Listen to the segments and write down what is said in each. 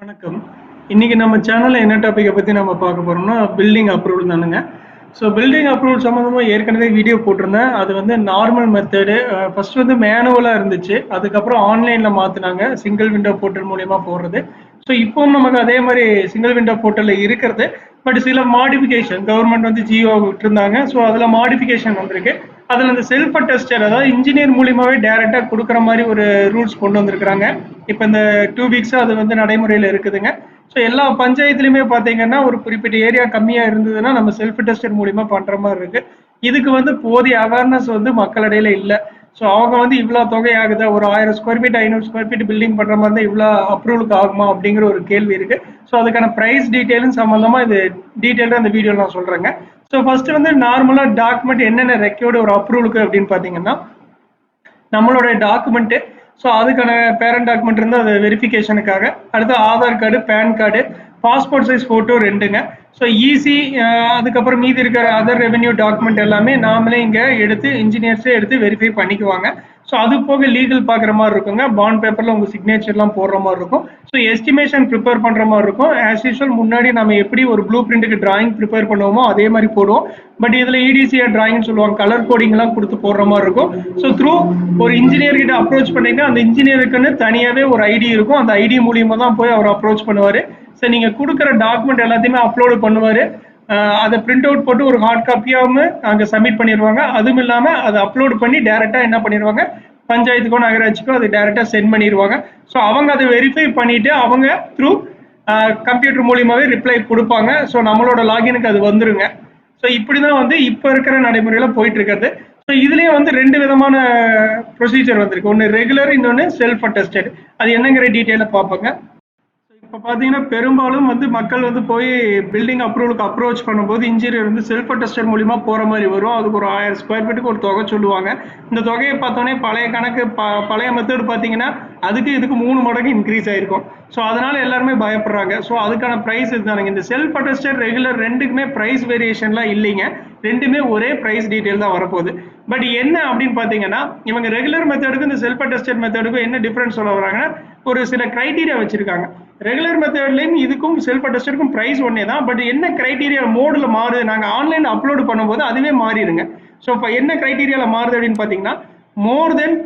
வணக்கம். இன்னைக்கு நம்ம சேனல்ல என்ன டாபிக்கை பத்தி நம்ம பார்க்க போறோம்னா பில்டிங் அப்ரூவல் தானுங்க. ஸோ பில்டிங் அப்ரூவல் சம்மந்தமா ஏற்கனவே வீடியோ போட்டிருந்தேன். அது வந்து நார்மல் மெத்தடு ஃபர்ஸ்ட் வந்து மேனுவலா இருந்துச்சு. அதுக்கப்புறம் ஆன்லைன்ல மாற்றினாங்க சிங்கிள் விண்டோ போர்ட்டல் மூலியமா போடுறது. ஸோ இப்போவும் நமக்கு அதே மாதிரி சிங்கிள் விண்டோ போர்ட்டலில் இருக்கிறது. பட் சில மாடிஃபிகேஷன் கவர்மெண்ட் வந்து ஜியோ விட்டுருந்தாங்க. ஸோ அதில் மாடிஃபிகேஷன் வந்திருக்கு. அதில் அந்த செல்ஃப் டெஸ்டர் அதாவது இன்ஜினியர் மூலியமாகவே டைரெக்டாக கொடுக்குற மாதிரி ஒரு ரூல்ஸ் கொண்டு வந்திருக்கிறாங்க. இப்போ இந்த டூ வீக்ஸாக அது வந்து நடைமுறையில் இருக்குதுங்க. ஸோ எல்லா பஞ்சாயத்துலையுமே பார்த்தீங்கன்னா ஒரு குறிப்பிட்ட ஏரியா கம்மியாக இருந்ததுன்னா நம்ம செல்ஃப் டெஸ்டர் மூலிமா பண்ணுற மாதிரி இருக்குது இதுக்கு வந்து போதிய அவேர்னஸ் வந்து மக்களிடையில இல்லை. ஸோ அவங்க வந்து இவ்வளோ தொகை ஆகுதா? ஒரு ஆயிரம் ஸ்கொயர் ஃபீட் ஐநூறு ஸ்கொயர் ஃபீட் பில்டிங் பண்ணுற மாதிரி தான் இவ்வளோ அப்ரூவலுக்கு ஆகுமா? அப்படிங்கிற ஒரு கேள்வி இருக்குது ஸோ அதுக்கான ப்ரைஸ் டீட்டெயிலும் சம்மந்தமாக இது டீட்டெயிலாக அந்த வீடியோவில் நான் சொல்கிறேங்க ஸோ ஃபர்ஸ்ட் வந்து நார்மலாக டாக்குமெண்ட் என்னென்ன ரெக்கார்டு ஒரு அப்ரூவலுக்கு அப்படின்னு பார்த்தீங்கன்னா நம்மளோட டாக்குமெண்ட்டு ஸோ அதுக்கான பேரண்ட் டாக்குமெண்ட் இருந்தால் அது வெரிஃபிகேஷனுக்காக அடுத்து Aadhaar card pan card passport size photo ரெண்டுங்க. So easy அதுக்கப்புறம் மீதி இருக்கிற அதர் ரெவென்யூ டாக்குமெண்ட் எல்லாமே நாமளே இங்கே எடுத்து இன்ஜினியர்ஸே எடுத்து வெரிஃபை பண்ணிக்குவாங்க. ஸோ அது போக லீகல் பார்க்குற மாதிரி இருக்குங்க. பாண்ட் பேப்பரில் உங்கள் சிக்னேச்சர்லாம் போடுற மாதிரி இருக்கும். ஸோ எஸ்டிமேஷன் ப்ரிப்பேர் பண்ணுற மாதிரி இருக்கும். ஆஸ் யூஷுவல் முன்னாடி நம்ம எப்படி ஒரு ப்ளூ பிரிண்ட்டுக்கு டிராயிங் ப்ரிப்பேர் பண்ணுவோமோ அதே மாதிரி போடுவோம். பட் இதில் இடிசியாக டிராயிங்னு சொல்லுவாங்க. கலர் கோடிங்லாம் கொடுத்து போடுற மாதிரி இருக்கும். ஸோ த்ரூ ஒரு இன்ஜினியர்கிட்ட அப்ரோச் பண்ணீங்கன்னா அந்த இன்ஜினியருக்குன்னு தனியாகவே ஒரு ஐடி இருக்கும். அந்த ஐடி மூலியமாக தான் போய் அவர் அப்ரோச் பண்ணுவார். ஸோ நீங்கள் கொடுக்குற டாக்குமெண்ட் எல்லாத்தையுமே அப்லோடு பண்ணுவார். அதை பிரிண்ட் அவுட் போட்டு ஒரு ஹார்ட் காப்பியாகவும் அங்கே சப்மிட் பண்ணிடுவாங்க அதுவும் இல்லாமல் அதை அப்லோட் பண்ணி டேரெக்டாக என்ன பண்ணிடுவாங்க பஞ்சாயத்துக்கோ நகராட்சிக்கோ அதை டேரெக்டாக சென்ட் பண்ணிடுவாங்க ஸோ அவங்க அதை வெரிஃபை பண்ணிட்டு அவங்க த்ரூ கம்ப்யூட்டர் மூலியமாகவே ரிப்ளை கொடுப்பாங்க. ஸோ நம்மளோட லாகினுக்கு அது வந்துருங்க. ஸோ இப்படி தான் வந்து இப்போ இருக்கிற நடைமுறையில் போயிட்டு இருக்கிறது ஸோ இதுலேயே வந்து ரெண்டு விதமான ப்ரொசீஜர் வந்திருக்கு. ஒன்று ரெகுலர் இன்னொன்று செல்ஃப் அட்டஸ்டட் அது என்னங்கிற டீட்டெயிலை பார்ப்போங்க. இப்போ பார்த்தீங்கன்னா பெரும்பாலும் வந்து மக்கள் வந்து போய் பில்டிங் அப்ரூவலுக்கு அப்ரோச் பண்ணும்போது இன்ஜினியர் வந்து செல்ஃப் அட்டஸ்டட் மூலிமா போகிற மாதிரி வரும். அதுக்கு ஒரு ஆயிரம் ஸ்கொயர் ஃபீட்டுக்கு ஒரு தொகை சொல்லுவாங்க. இந்த தொகையை பார்த்தோன்னே பழைய கணக்கு ப பழைய மெத்தட் பார்த்தீங்கன்னா அதுக்கு இதுக்கு மூணு மடங்கு இன்க்ரீஸ் ஆயிருக்கும். ஸோ அதனால எல்லாருமே பயப்படுறாங்க. ஸோ அதுக்கான ப்ரைஸ் இதுதானுங்க. இந்த செல்ஃப் அட்டஸ்டட் ரெகுலர் ரெண்டுக்குமே ப்ரைஸ் வேரியேஷன்லாம் இல்லைங்க. ரெண்டுமே ஒரே ப்ரைஸ் டீட்டெயில் தான் வரப்போகுது. பட் என்ன அப்படின்னு பார்த்தீங்கன்னா இவங்க ரெகுலர் மெத்தடுக்கும் இந்த செல்ஃப் அட்டஸ்டட் மெத்தடுக்கும் என்ன டிஃப்ரென்ஸ் சொல்ல வராங்கன்னா ஒரு சில க்ரைட்டீரியா வச்சுருக்காங்க. ரெகுலர் மெத்தட்லேயும் இதுக்கும் செல்ஃப் அட்டஸ்டடுக்கும் ப்ரைஸ் ஒன்றே தான். பட் என்ன க்ரைட்டீரியா மோடில் மாறுது? நாங்கள் ஆன்லைனில் அப்லோடு பண்ணும்போது அதுவே மாறிடுங்க. ஸோ இப்போ என்ன க்ரைட்டீரியாவில் மாறுது அப்படின்னு பார்த்தீங்கன்னா more than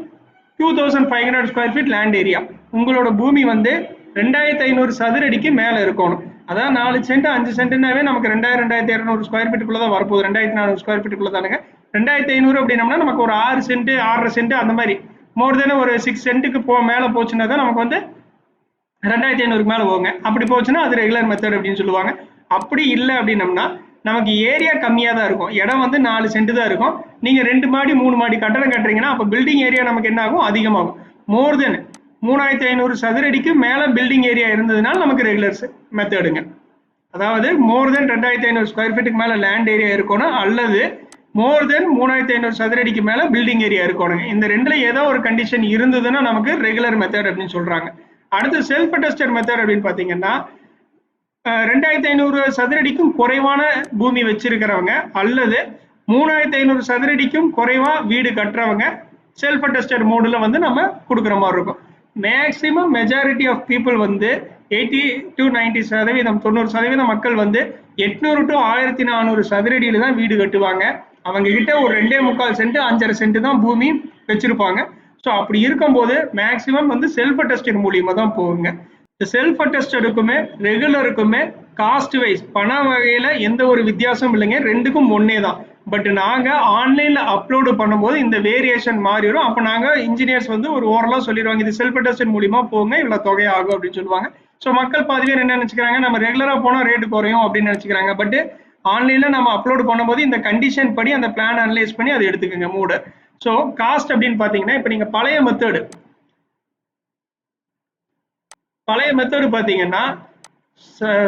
two thousand five hundred square feet land area உங்களோட பூமி வந்து ரெண்டாயிரத்தி ஐநூறு சதுரடிக்கு மேலே இருக்கணும். அதான் நாலு சென்ட் அஞ்சு சென்ட்னாவே நமக்கு ரெண்டாயிரம் ரெண்டாயிரத்தி இரநூறு ஸ்கொயர் ஃபீட்டுக்குள்ள தான் வரப்போகுது. ரெண்டாயிரத்தி நானூறு ஸ்கொயர் ஃபீட்டுக்குள்ள தானுங்க ரெண்டாயிரத்தி ஐநூறு அப்படின்னம்னா நமக்கு ஒரு ஆறு சென்ட் ஆறரை சென்ட் அந்த மாதிரி. மோர் தென் ஒரு சிக்ஸ் சென்ட்டுக்கு போ மேலே போச்சுன்னா தான் நமக்கு வந்து ரெண்டாயிரத்தி ஐநூறுக்கு மேலே போங்க. அப்படி போச்சுன்னா அது ரெகுலர் மெத்தட் அப்படின்னு சொல்லுவாங்க. அப்படி இல்லை அப்படின்னம்னா நமக்கு ஏரியா கம்மியாக தான் இருக்கும். இடம் வந்து நாலு சென்ட் தான் இருக்கும். நீங்கள் ரெண்டு மாடி மூணு மாடி கட்டடம் கட்டுறீங்கன்னா அப்போ பில்டிங் ஏரியா நமக்கு என்ன ஆகும்? அதிகமாகும். மோர் தென் மூணாயிரத்தி ஐநூறு சதுரடிக்கு மேலே பில்டிங் ஏரியா இருந்ததுனால நமக்கு ரெகுலர் மெத்தடுங்க அதாவது மோர் தென் ரெண்டாயிரத்தி ஐநூறு ஸ்கொயர் ஃபீட்டுக்கு மேலே லேண்ட் ஏரியா இருக்கணும் அல்லது மோர் தென் மூணாயிரத்தி ஐநூறு சதுரடிக்கு மேலே பில்டிங் ஏரியா இருக்கணுங்க. இந்த ரெண்டில் ஏதோ ஒரு கண்டிஷன் இருந்ததுன்னா நமக்கு ரெகுலர் மெத்தட் அப்படின்னு சொல்கிறாங்க அடுத்து செல்ஃப் அட்டஸ்டட் மெத்தட் அப்படின்னு பார்த்தீங்கன்னா ரெண்டாயிரத்தி ஐநூறு சதுரடிக்கும் குறைவான பூமி வச்சிருக்கிறவங்க அல்லது மூணாயிரத்தி ஐநூறு சதுரடிக்கும் குறைவா வீடு கட்டுறவங்க செல்ஃப் அட்டஸ்டட் மோடில் வந்து நம்ம கொடுக்குற மாதிரி இருக்கும். மேக்சிமம் மெஜாரிட்டி ஆஃப் பீப்புள் வந்து எயிட்டி டு நைன்டி சதவீதம் தொண்ணூறு சதவீதம் மக்கள் வந்து எட்நூறு டு ஆயிரத்தி நானூறு சதுரடியில் தான் வீடு கட்டுவாங்க. அவங்க கிட்ட ஒரு ரெண்டே முக்கால் சென்ட் அஞ்சரை சென்ட் தான் பூமி வச்சிருப்பாங்க. ஸோ அப்படி இருக்கும்போது மேக்சிமம் வந்து செல்ஃப் அட்டஸ்டட் மூலியமாக தான் போகுங்க. இந்த செல்ஃப் அட்டஸ்டடுக்குமே ரெகுலருக்குமே காஸ்ட் வைஸ் பண வகையில் எந்த ஒரு வித்தியாசமும் இல்லைங்க. ரெண்டுக்கும் ஒன்றே தான். பட் நாங்கள் ஆன்லைனில் அப்லோடு பண்ணும்போது இந்த வேரியேஷன் மாறிடும் அப்போ நாங்கள் இன்ஜினியர்ஸ் வந்து ஒரு ஓரளவு சொல்லிடுவாங்க இது செல்ஃப் அட்டஸ்டட் மூலியமாக போங்க இவ்வளோ தொகை ஆகும் அப்படின்னு சொல்லுவாங்க. ஸோ மக்கள் பாதி பேர் என்ன நினச்சிக்கிறாங்க? நம்ம ரெகுலராக போனால் ரேட்டு குறையும் அப்படின்னு நினச்சிக்கிறாங்க. பட் ஆன்லைனில் நம்ம அப்லோடு பண்ணும்போது இந்த கண்டிஷன் படி அந்த பிளான் அனலைஸ் பண்ணி அதை எடுத்துக்கோங்க மூட. ஸோ காஸ்ட் அப்படின்னு பார்த்தீங்கன்னா இப்போ நீங்கள் பழைய மெத்தடு பழைய மெத்தடு பார்த்தீங்கன்னா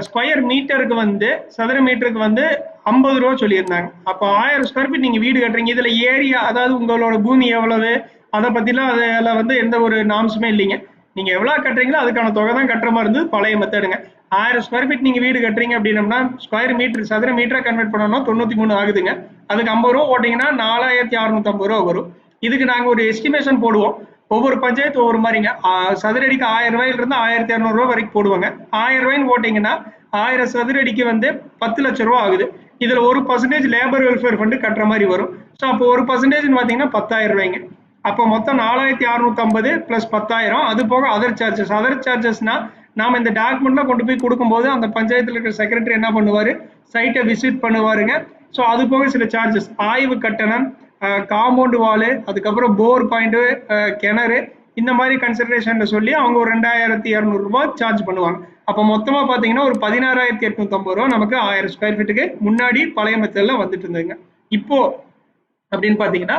ஸ்கொயர் மீட்டருக்கு வந்து சதுர மீட்டருக்கு வந்து ஐம்பது ரூபா சொல்லியிருந்தாங்க. அப்போ ஆயிரம் ஸ்கொயர் ஃபீட் நீங்கள் வீடு கட்டுறீங்க. இதில் ஏரியா அதாவது உங்களோட பூமி எவ்வளவு அதை பற்றிலாம் அதில் வந்து எந்த ஒரு நாம்ஸுமே இல்லைங்க. நீங்கள் எவ்வளோ கட்டுறீங்களோ அதுக்கான தொகை தான் கட்டுற மாதிரி இருந்தது. பழைய மெத்தடுங்க ஆயிரம் ஸ்கொயர் ஃபீட் நீங்கள் வீடு கட்டுறீங்க அப்படின்னம்னா ஸ்கொயர் மீட்டர் சதுர மீட்டராக கன்வெர்ட் பண்ணணும் தொண்ணூற்றி மூணு ஆகுதுங்க. அதுக்கு ஐம்பது ரூபா ஓட்டிங்கன்னா நாலாயிரத்தி அறுநூத்தம்பது ரூபா வரும். இதுக்கு நாங்கள் ஒரு எஸ்டிமேஷன் போடுவோம். ஒவ்வொரு பஞ்சாயத்து ஒவ்வொரு மாதிரிங்க. சதுரடிக்கு சதுர அடிக்கு ஆயிரம் ரூபாயில இருந்து ஆயிரத்தி இரநூறுவா வரைக்கும் போடுவாங்க. ஆயிரம் ரூபாய்னு போட்டீங்கன்னா ஆயிரம் சதுர அடிக்கு வந்து பத்து லட்ச ரூபா ஆகுது. இதுல ஒரு பர்சன்டேஜ் லேபர் வெல்ஃபேர் ஃபண்டு கட்டுற மாதிரி வரும். ஸோ அப்போ ஒரு பர்சன்டேஜ்னு பார்த்தீங்கன்னா பத்தாயிரம் ரூபாய்ங்க. அப்போ மொத்தம் நாலாயிரத்தி அறுநூத்தம்பது பிளஸ் பத்தாயிரம். அது போக அதர் சார்ஜஸ் அதர் சார்ஜஸ்னா நாம இந்த டாக்குமெண்ட்லாம் கொண்டு போய் கொடுக்கும்போது அந்த பஞ்சாயத்தில் இருக்கிற செக்ரட்டரி என்ன பண்ணுவாரு? சைட்டை விசிட் பண்ணுவாருங்க. ஸோ அது போக சில சார்ஜஸ் ஆய்வு கட்டணம் காம்பவுண்டு வாலு அதுக்கப்புறம் போர் பாயிண்ட்டு கிணறு இந்த மாதிரி கன்சிடரேஷனில் சொல்லி அவங்க ஒரு ரெண்டாயிரத்தி இரநூறுபா சார்ஜ் பண்ணுவாங்க. அப்போ மொத்தமாக பார்த்தீங்கன்னா ஒரு பதினாறாயிரத்தி எட்நூத்தம்பது ரூபா நமக்கு ஆயிரம் ஸ்கொயர் ஃபீட்டுக்கு முன்னாடி பழைய மெத்தடில் வந்துட்டு இருந்ததுங்க. இப்போ அப்படின்னு பார்த்தீங்கன்னா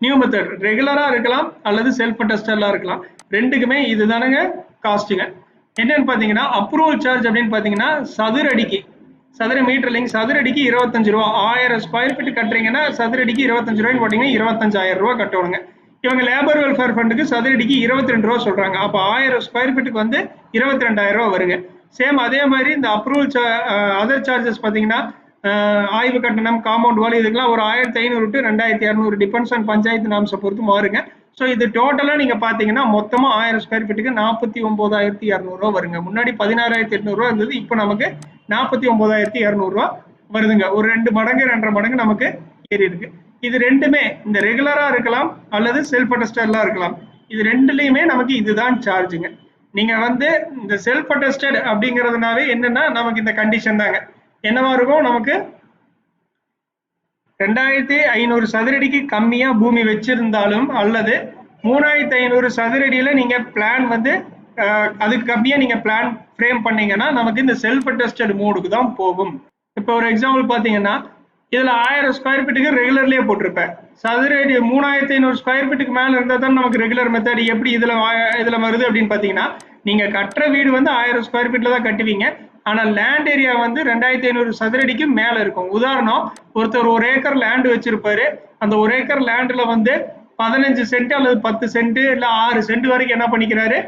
நியூ மெத்தட் ரெகுலராக இருக்கலாம் அல்லது செல்ஃப் அட்டஸ்டர்லாம் இருக்கலாம். ரெண்டுக்குமே இதுதானங்க காஸ்ட்டுங்க என்னன்னு பார்த்தீங்கன்னா அப்ரூவல் சார்ஜ் அப்படின்னு பார்த்தீங்கன்னா சதுர அடிக்கு சதுர மீட்டர் இல்லைங்க சதுர அடிக்கு இருபத்தஞ்சு ரூபா. ஆயிரம் ஸ்கொயர் ஃபீட் கட்டுறீங்கன்னா சதுர அடிக்கு இருபத்தஞ்சு ரூபாய்னு போட்டீங்கன்னா இருபத்தஞ்சாயிரம் ரூபா கட்டணுங்க இவங்க லேபர் வெல்ஃபேர் ஃபண்டுக்கு சதுர அடிக்கு இருபத்தி ரெண்டு ரூபா சொல்கிறாங்க அப்போ ஆயிரம் ஸ்கொயர் ஃபீட்டுக்கு வந்து இருபத்தி ரெண்டாயிரம் ரூபா வருங்க. சேம் அதே மாதிரி இந்த அப்ரூவல் அதர் சார்ஜஸ் பார்த்தீங்கன்னா ஆய்வு கட்டணம் காம்பவுண்ட் வால் இதுக்கெல்லாம் ஒரு ஆயிரத்தி ஐநூறு டு ரெண்டாயிரத்தி இரநூறு டிபெண்ட்ஸ் ஆன் பஞ்சாயத்து நாம்ஸை பொறுத்து மாறுங்க. ஸோ இது டோட்டலாக நீங்கள் பார்த்தீங்கன்னா மொத்தமாக ஆயிரம் ஸ்கொயர் ஃபீட்டுக்கு நாற்பத்தி ஒன்பதாயிரத்தி இரநூறுவா வருங்க. முன்னாடி பதினாறாயிரத்தி எட்நூறுவா இருந்தது இப்போ நமக்கு நாற்பத்தி ஒம்போதாயிரத்தி இரநூறுவா வருதுங்க. ஒரு ரெண்டு மடங்கு ரெண்டரை மடங்கு நமக்கு ஏறி இருக்கு. இது ரெண்டுமே இந்த ரெகுலரா இருக்கலாம் அல்லது செல்ஃப் அட்டஸ்டர்லாம் இருக்கலாம். இது ரெண்டுலேயுமே நமக்கு இதுதான் சார்ஜுங்க நீங்க வந்து இந்த செல்ஃப் அட்டஸ்டட் அப்படிங்கிறதுனாவே என்னன்னா நமக்கு இந்த கண்டிஷன் தாங்க. என்னவா இருக்கும்? நமக்கு ரெண்டாயிரத்தி ஐநூறு சதுரடிக்கு கம்மியாக பூமி வச்சிருந்தாலும் அல்லது மூணாயிரத்தி ஐநூறு சதுரடியில் நீங்கள் பிளான் வந்து அதுக்கு கம்மியாக நீங்க பிளான் ஃப்ரேம் பண்ணீங்கன்னா நமக்கு இந்த செல்ஃப் அட்டஸ்டட் மோடுக்கு தான் போகும். இப்போ ஒரு எக்ஸாம்பிள் பார்த்தீங்கன்னா இதில் ஆயிரம் ஸ்கொயர் ஃபீட்டுக்கு ரெகுலர்லேயே போட்டிருப்பேன். சதுரடி மூணாயிரத்தி ஐநூறு ஸ்கொயர் ஃபீட்டுக்கு மேலே இருந்தால் தான் நமக்கு ரெகுலர் மெத்தட் எப்படி இதில் இதில் வருது அப்படின்னு பார்த்தீங்கன்னா நீங்கள் கட்டுற வீடு வந்து ஆயிரம் ஸ்கொயர் ஃபீட்டில் தான் கட்டுவீங்க. ஆனால் லேண்ட் ஏரியா வந்து ரெண்டாயிரத்தி ஐநூறு சதுரடிக்கு மேலே இருக்கும். உதாரணம் ஒருத்தர் ஒரு ஏக்கர் லேண்டு வச்சிருப்பாரு. அந்த ஒரு ஏக்கர் லேண்டில் வந்து பதினஞ்சு சென்ட் அல்லது பத்து சென்ட் இல்லை ஆறு சென்ட் வரைக்கும் என்ன பண்ணிக்கிறாரு?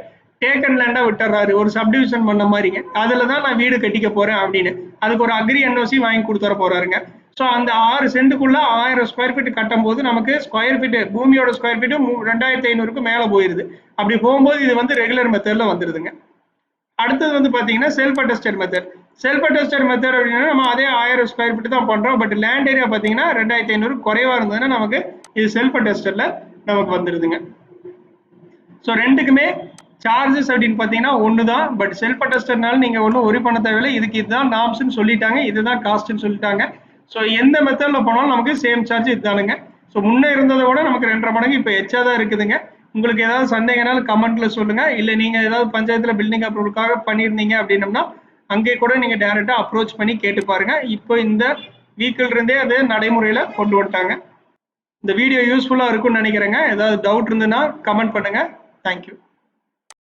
டேக்கன் லேண்டாக விட்டுறாரு. ஒரு சப்டிவிஷன் பண்ண மாதிரிங்க. அதுல தான் நான் வீடு கட்டிக்க போகிறேன் அப்படின்னு. அதுக்கு ஒரு அக்ரி என்ஓசி வாங்கி கொடுத்துற போகிறாருங்க ஸோ அந்த ஆறு சென்ட்டுக்குள்ள ஆயிரம் ஸ்கொயர் ஃபீட் கட்டும் போது நமக்கு ஸ்கொயர் ஃபீட் பூமியோட ஸ்கொயர் ஃபீட்டு ரெண்டாயிரத்தி ஐநூறுக்கு மேலே போயிருது. அப்படி போகும்போது இது வந்து ரெகுலர் மெத்தடில் வந்துடுதுங்க அடுத்தது வந்து பார்த்தீங்கன்னா self attested method self attested method அப்படின்னா நம்ம அதே ஆயிரம் ஸ்கொயர் ஃபீட் தான் பண்ணுறோம் பட் லேண்ட் ஏரியா பார்த்தீங்கன்னா ரெண்டாயிரத்தி ஐநூறு குறைவாக இருந்ததுன்னா நமக்கு இது செல்ஃப் அட்டஸ்டட்ல நமக்கு வந்துடுதுங்க ஸோ ரெண்டுக்குமே சார்ஜஸ் அப்படின்னு பார்த்தீங்கன்னா ஒன்று தான் பட் செல்ஃப் அட்டஸ்டர்னால நீங்கள் ஒன்றும் ஒரி பண்ண தேவையில்லை. இதுக்கு இதுதான் நாம்ஸ்னு சொல்லிட்டாங்க. இதுதான் காஸ்ட்னு சொல்லிட்டாங்க. ஸோ எந்த மெத்தடில் போனாலும் நமக்கு சேம் சார்ஜ் இதுதானுங்க. ஸோ முன்னே இருந்ததை விட நமக்கு ரெண்டரை மடங்கு இப்போ எச்சா தான் இருக்குதுங்க. உங்களுக்கு ஏதாவது சந்தேகனாலும் கமெண்ட்ல சொல்லுங்க. இல்லை நீங்க ஏதாவது பஞ்சாயத்துல பில்டிங் அப்ரூவலுக்காக பண்ணியிருந்தீங்க அப்படின்னம்னா அங்கே கூட நீங்க டைரக்டா அப்ரோச் பண்ணி கேட்டு பாருங்க. இப்போ இந்த வீக்கில் இருந்தே அது நடைமுறையில கொண்டு வந்துட்டாங்க. இந்த வீடியோ யூஸ்ஃபுல்லா இருக்கும்னு நினைக்கிறேங்க. ஏதாவது டவுட் இருந்ததுன்னா கமெண்ட் பண்ணுங்க. தேங்க்யூ